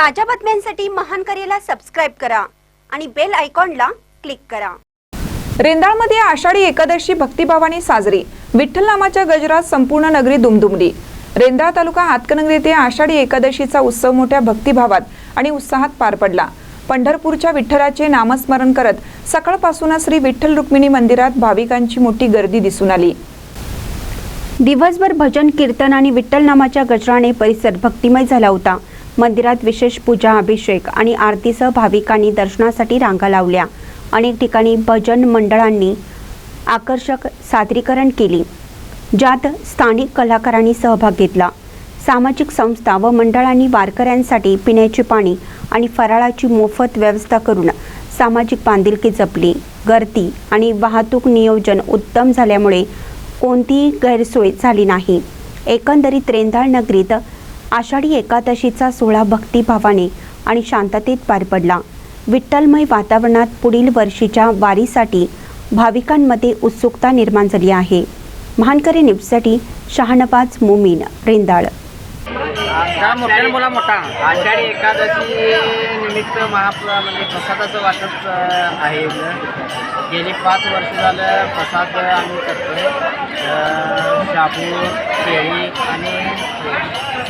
ताज्या बातम्यांसाठी महान करेला सबस्क्राईब करा आणि बेल आयकॉनला क्लिक करा. रेंदाळमध्ये आषाढी एकादशी भक्तिभावाने साजरी. विठ्ठल नामाच्या गजरात संपूर्ण नगरी दुमदुमली. रेंदाळ तालुका हातकणंगले येथे आषाढी एकादशीचा उत्सव मोठ्या भक्तिभावात आणि उत्साहात पार पडला. पंढरपूरच्या विठ्ठलाचे नामस्मरण करत सकाळपासूनच श्री विठ्ठल रुक्मिणी मंदिरात भाविकांची मोठी गर्दी दिसून आली. दिवसभर भजन कीर्तन आणि विठ्ठल नामाच्या गजराने परिसर भक्तिमय झाला होता. मंदिरात विशेष पूजा अभिषेक आणि आरतीसह भाविकांनी दर्शनासाठी रांगा लावल्या. अनेक ठिकाणी भजन मंडळांनी आकर्षक सादरीकरण केली ज्यात स्थानिक कलाकारांनी सहभाग घेतला. सामाजिक संस्था व मंडळांनी वारकऱ्यांसाठी पिण्याचे पाणी आणि फराळाची मोफत व्यवस्था करून सामाजिक बांधिलकी जपली. गर्दी आणि वाहतूक नियोजन उत्तम झाल्यामुळे कोणतीही गैरसोय झाली नाही. एकंदरीत रेंदाळ नगरीत आषाढी एकादशीचा सोहळा भक्तिभावाने आणि शांततेत पार पडला. विठ्ठलमय वातावरणात पुढील वर्षीच्या वारीसाठी भाविकांमध्ये उत्सुकता निर्माण झाली आहे. महानकरी न्यूजसाठी शहानवाज मोमीन रेंदाळ. का मोठ्याने बोला मोठा. आषाढी एकादशी निमित्त महाप्र म्हणजे प्रसादाचं वाटप आहे. गेली पाच वर्ष झालं प्रसाद आम्ही करतो शाबू केळी आणि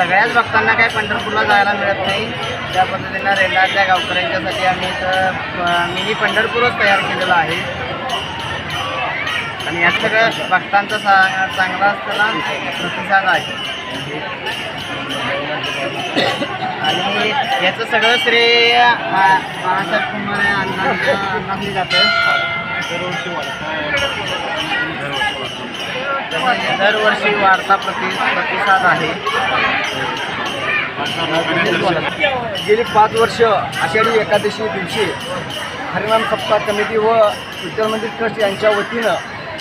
सगळ्याच भक्तांना काही पंढरपूरला जायला मिळत नाही. त्या पद्धतीनं रेल्लाच्या गावकऱ्यांच्यासाठी आम्ही तर अं, मिनी पंढरपूरच तयार केलेलं आहे. आणि यात सगळं भक्तांचा सा चांगला असताना प्रतिसाद आहे. आणि याचं सगळं श्रेय मा- बाळासाहेब कुंभारे अण्णा जातं दरवर्षी वाढता प्रति प्रतिसाद आहे. गेली पाच वर्ष आषाढी एकादशी दिवशी हरिनाम सप्ताह कमिटी व विठ्ठल मंदिर ट्रस्ट यांच्या वतीनं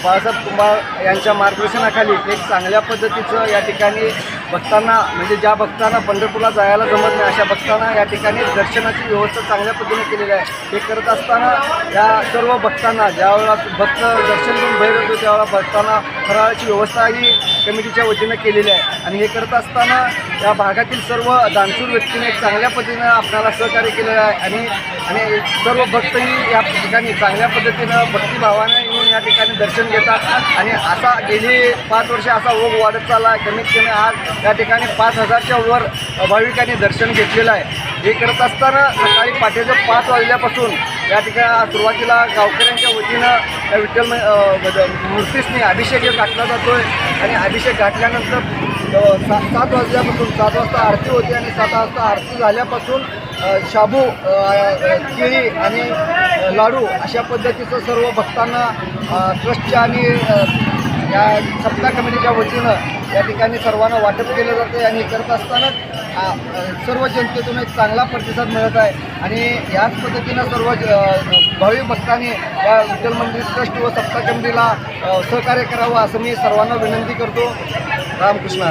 बाळासाहेब कुंभार यांच्या मार्गदर्शनाखाली एक चांगल्या पद्धतीचं या ठिकाणी भक्तांना म्हणजे ज्या भक्तांना पंढरपूरला जायला जमत नाही अशा भक्तांना या ठिकाणी दर्शनाची व्यवस्था चांगल्या पद्धतीने केलेली आहे. हे करत असताना या सर्व भक्तांना ज्यावेळेला भक्त दर्शन घेऊन बाहेर होतो त्यावेळेला भक्तांना फराळाची व्यवस्था ही कमिटीच्या वतीनं केलेली आहे. आणि हे करत असताना या भागातील सर्व दानशूर व्यक्तीने एक चांगल्या पद्धतीनं आपल्याला सहकार्य केलेलं आहे. आणि आणि सर्व भक्तही या ठिकाणी चांगल्या पद्धतीनं भक्तिभावाने येऊन या ठिकाणी दर्शन घेतात. आणि असा गेली पाच वर्ष असा ओघ वाढत चालला आहे कमीत कमी आज या ठिकाणी पाच हजारच्या वर भाविकांनी दर्शन घेतलेलं आहे. हे करत असताना सकाळी पाठीचं पाच वाजल्यापासून या ठिकाणी सुरुवातीला गावकऱ्यांच्या वतीनं त्या विठ्ठल मूर्तीसनी अभिषेक घातला जातो आहे आणि अभिषेक घातल्यानंतर सात सात वाजल्यापासून सात वाजता आरती होते आणि सात वाजता आरती झाल्यापासून शाबू केळी आणि लाडू अशा पद्धतीचं सर्व भक्तांना ट्रस्टच्या आणि या सप्ताह कमिटीच्या वतीनं या ठिकाणी सर्वांना वाटप केलं जातं आणि हे करत असतानाच सर्व जनतेतून एक चांगला प्रतिसाद मिळत आहे. आणि याच पद्धतीनं सर्व ज- भक्तांनी या विठ्ठल मंदिर ट्रस्ट व सप्ताह कमिटीला सहकार्य करावं असं मी सर्वांना विनंती करतो. रामकृष्ण